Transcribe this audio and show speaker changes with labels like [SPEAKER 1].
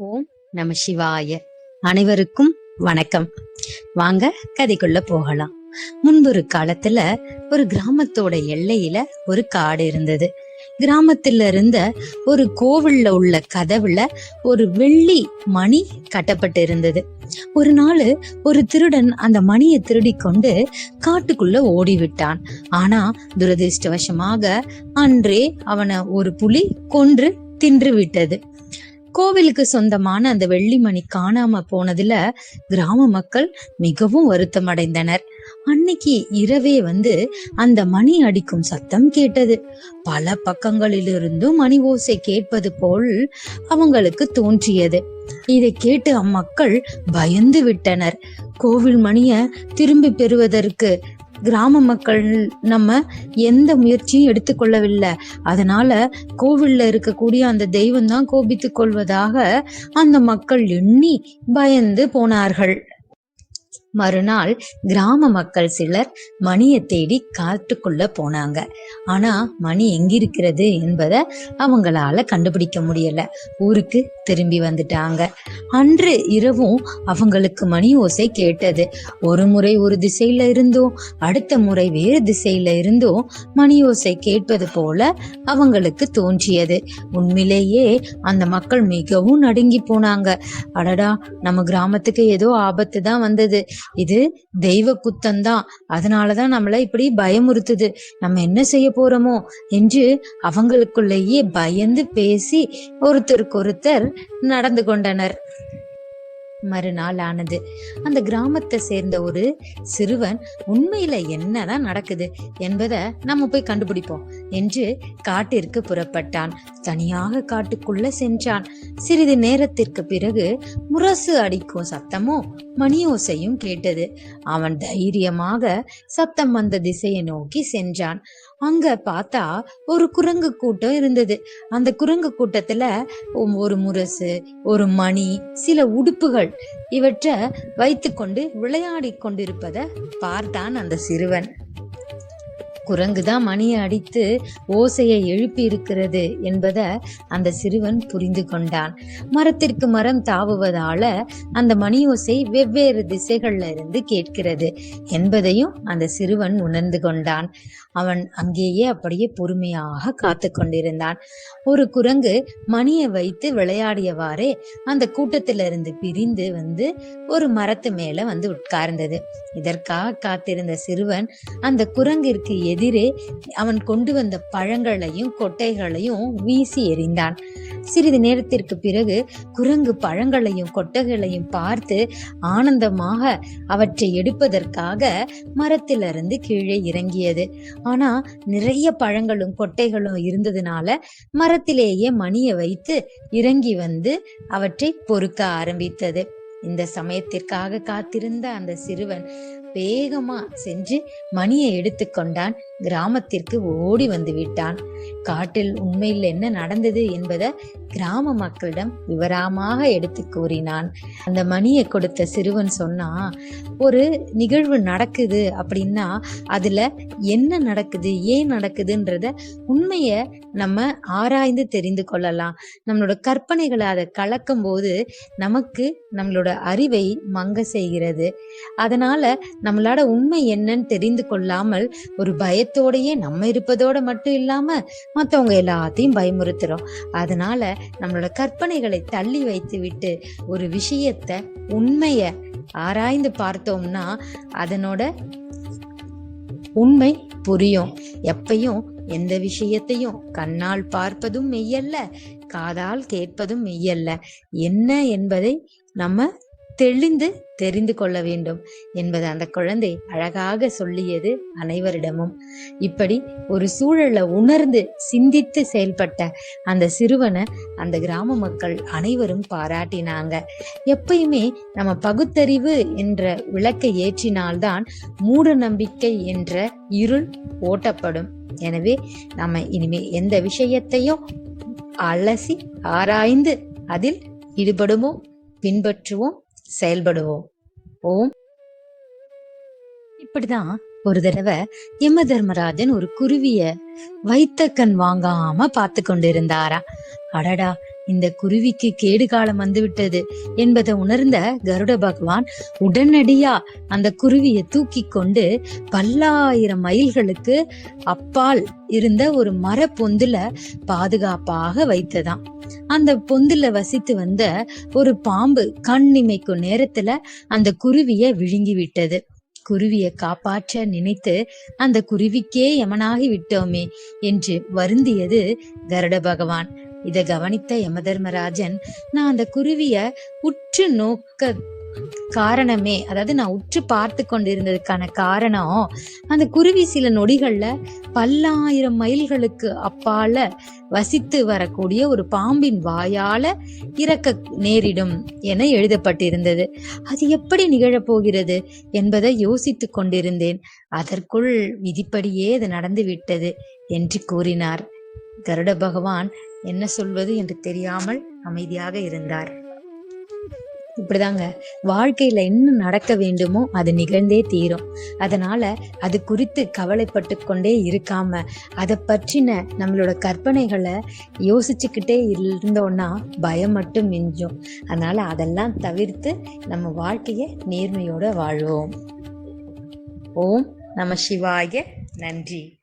[SPEAKER 1] ஓம் நம சிவாய. அனைவருக்கும் வணக்கம். வாங்க கதைக்குள்ள போகலாம். முன்பொரு காலத்துல ஒரு கிராமத்தோட எல்லையில ஒரு காடு இருந்தது. கிராமத்துல இருந்த ஒரு கோவில்ல உள்ள கதவுல ஒரு வெள்ளி மணி கட்டப்பட்டு இருந்தது. ஒரு நாள் ஒரு திருடன் அந்த மணியை திருடி கொண்டு காட்டுக்குள்ள ஓடி விட்டான் ஆனா துரதிருஷ்டவசமாக அன்றே அவனை ஒரு புலி கொன்று தின்று விட்டது. கோவிலுக்கு சொந்தமான அந்த வெள்ளிமணி காணாம போனதுல கிராம மக்கள் மிகவும் வருத்தம் அடைந்தனர். அன்னைக்கு இரவே வந்து அந்த மணி அடிக்கும் சத்தம் கேட்டது. பல பக்கங்களிலிருந்தும் மணி ஓசை கேட்பது போல் அவங்களுக்கு தோன்றியது. இதை கேட்டு அம்மக்கள் பயந்து விட்டனர். கோவில் மணிய திரும்பி பெறுவதற்கு கிராம மக்கள் நம்ம எந்த முயற்சியும் எடுத்துக்கொள்ளவில்லை. அதனால கோவில்ல இருக்கக்கூடிய அந்த தெய்வம் தான் கோபித்துக் கொள்வதாக அந்த மக்கள் எண்ணி பயந்து போனார்கள். மறுநாள் கிராம மக்கள் சிலர் மணியை தேடி காட்டுக்குள்ள போனாங்க. ஆனா மணி எங்கிருக்கிறது என்பதை அவங்களால கண்டுபிடிக்க முடியல. ஊருக்கு திரும்பி வந்துட்டாங்க. அன்று இரவும் அவங்களுக்கு மணி ஓசை கேட்டது. ஒரு முறை ஒரு திசையில இருந்தும் அடுத்த முறை வேறு திசையில இருந்தும் மணி ஓசை கேட்பது போல அவங்களுக்கு தோன்றியது. உண்மையிலேயே அந்த மக்கள் மிகவும் நடுங்கி போனாங்க. அடடா நம்ம கிராமத்துக்கு ஏதோ ஆபத்து தான் வந்தது. இது தெய்வ குத்தம்தான். அதனாலதான் நம்மள இப்படி பயமுறுத்துது. நம்ம என்ன செய்ய போறோமோ என்று அவங்களுக்குள்ளேயே பயந்து பேசி ஒருத்தருக்கு ஒருத்தர் நடந்து கொண்டனர். மறுநாள் ஆனது. அந்த கிராமத்தை சேர்ந்த ஒரு சிறுவன் உண்மையில என்னதான் நடக்குது? என்பதை நம்ம போய் கண்டுபிடிப்போம் என்று காட்டிற்கு புறப்பட்டான். தனியாக காட்டுக்குள்ள சென்றான். சிறிது நேரத்திற்கு பிறகு முரசு அடிக்கும் சத்தமும் மணியோசையும் கேட்டது. அவன் தைரியமாக சத்தம் வந்த திசையை நோக்கி சென்றான். அங்க பார்த்தா ஒரு குரங்கு கூட்டம் இருந்தது. அந்த குரங்கு கூட்டத்துல ஒரு முரசு ஒரு மணி சில உடுப்புகள் இவற்றை வைத்துக்கொண்டு விளையாடி கொண்டிருப்பத பார்த்தான் அந்த சிறுவன். குரங்கு தான் மணியை அடித்து ஓசையை எழுப்பி இருக்கிறது என்பதை அந்த சிறுவன் புரிந்து கொண்டான். மரத்திற்கு மரம் தாவுவதால அந்த மணி ஓசை வெவ்வேறு திசைகள்ல இருந்து கேட்கிறது என்பதையும் அந்த சிறுவன் உணர்ந்து கொண்டான். அவன் அங்கேயே அப்படியே பொறுமையாக காத்து கொண்டிருந்தான். ஒரு குரங்கு மணியை வைத்து விளையாடியவாறே அந்த கூட்டத்திலிருந்து பிரிந்து வந்து ஒரு மரத்து மேல வந்து உட்கார்ந்தது. இதற்காக காத்திருந்த சிறுவன் அந்த குரங்கிற்கு எதிரே அவன் கொண்டு வந்த பழங்களையும் கொட்டைகளையும் வீசி எறிந்தான். சிறிது நேரத்திற்கு பிறகு குரங்கு பழங்களையும் கொட்டைகளையும் பார்த்து ஆனந்தமாக அவற்றை எடுப்பதற்காக மரத்திலிருந்து கீழே இறங்கியது. ஆனா நிறைய பழங்களும் கொட்டைகளும் இருந்ததுனால மரத்திலேயே மணியை வைத்து இறங்கி வந்து அவற்றை பொறுக்க ஆரம்பித்தது. இந்த சமயத்திற்காக காத்திருந்த அந்த சிறுவன் வேகமா சென்று மணியை எடுத்துக்கொண்டான் கிராமத்திற்கு ஓடி வந்து விட்டான். காட்டில் உண்மையில் என்ன நடந்தது என்பதை கிராம மக்களிடம் விவரமாக எடுத்து கூறினான். அந்த மணியை கொடுத்த சிறுவன் சொன்னா ஒரு நிகழ்வு நடக்குது அப்படின்னா அதுல என்ன நடக்குது ஏன் நடக்குதுன்றத உண்மைய நம்ம ஆராய்ந்து தெரிந்து கொள்ளலாம். நம்மளோட கற்பனைகளை அதை கலக்கும் போது நமக்கு நம்மளோட அறிவை மங்க செய்கிறது. அதனால நம்மளோட உண்மை என்னன்னு தெரிந்து கொள்ளாமல் ஒரு பயத்தோடையே நம்ம இருப்பதோட மட்டும் இல்லாம மத்தவங்க எல்லாத்தையும் பயமுறுத்துறோம். அதனால நம்மளோட கற்பனைகளை தள்ளி வைத்து விட்டு ஒரு விஷயத்த உண்மைய ஆராய்ந்து பார்த்தோம்னா அதனோட உண்மை புரியும். எப்பையும் எந்த விஷயத்தையும் கண்ணால் பார்ப்பதும் மெய்யல்ல காதால் கேட்பதும் மெய்யல்ல. என்ன என்பதை நம்ம தெளிந்து தெரிந்து கொள்ள வேண்டும் என்பது அந்த குழந்தை அழகாக சொல்லியது அனைவரிடமும். இப்படி ஒரு சூழலை உணர்ந்து சிந்தித்து செயல்பட்ட அந்த சிறுவனை அந்த கிராம மக்கள் அனைவரும் பாராட்டினாங்க. எப்பயுமே நம்ம பகுத்தறிவு என்ற விளக்கை ஏற்றினால்தான் மூட நம்பிக்கை என்ற இருள் ஓட்டப்படும். எனவே நம்ம இனிமே எந்த விஷயத்தையும் அலசி ஆராய்ந்து அதில் ஈடுபடுவோம் பின்பற்றுவோம் செயல்படுவோம். ஓம். இப்படிதான் ஒரு தடவை யம தர்மராஜன் ஒரு குருவிய வைத்த கண் வாங்காம பார்த்து கொண்டிருந்தாரா அடடா இந்த குருவிக்கு கேடு காலம் வந்துவிட்டது என்பதை உணர்ந்த கருட பகவான் உடனடியா அந்த குருவியை தூக்கி கொண்டு பல்லாயிரம் மைல்களுக்கு அப்பால் இருந்த ஒரு மர பொந்துல பாதுகாப்பாக வைத்ததாம். அந்த பொந்துல வசித்து வந்த ஒரு பாம்பு கண் இமைக்கும் நேரத்துல அந்த குருவிய விழுங்கி விட்டது குருவியை காப்பாற்ற நினைத்து அந்த குருவிக்கே யமனாகி விட்டோமே என்று வருந்தியது கருட பகவான். இதை கவனித்த யமதர்மராஜன் நான் அந்த குருவிய உற்று நோக்க காரணமே அதாவது நான் உற்று பார்த்து கொண்டிருந்ததுக்கான காரணம் அந்த குருவி சில நொடிகள்ல பல்லாயிரம் மைல்களுக்கு அப்பால வசித்து வரக்கூடிய ஒரு பாம்பின் வாயால இறக்க நேரிடும் என எழுதப்பட்டிருந்தது. அது எப்படி நிகழப்போகிறது என்பதை யோசித்துக் கொண்டிருந்தேன். அதற்குள் விதிப்படியே அது நடந்து விட்டது என்று கூறினார். கருட பகவான் என்ன சொல்வது என்று தெரியாமல் அமைதியாக இருந்தார். இப்படிதாங்க. வாழ்க்கையில என்ன நடக்க வேண்டுமோ அது நிகழ்ந்தே தீரும். அதனால அது குறித்து கவலைப்பட்டு கொண்டே இருக்காம அதை பற்றின நம்மளோட கற்பனைகளை யோசிச்சுக்கிட்டே இருந்தோம்னா பயம் மட்டும் மிஞ்சும். அதனால அதெல்லாம் தவிர்த்து நம்ம வாழ்க்கையை நேர்மையோட வாழ்வோம். ஓம் நம சிவாய. நன்றி.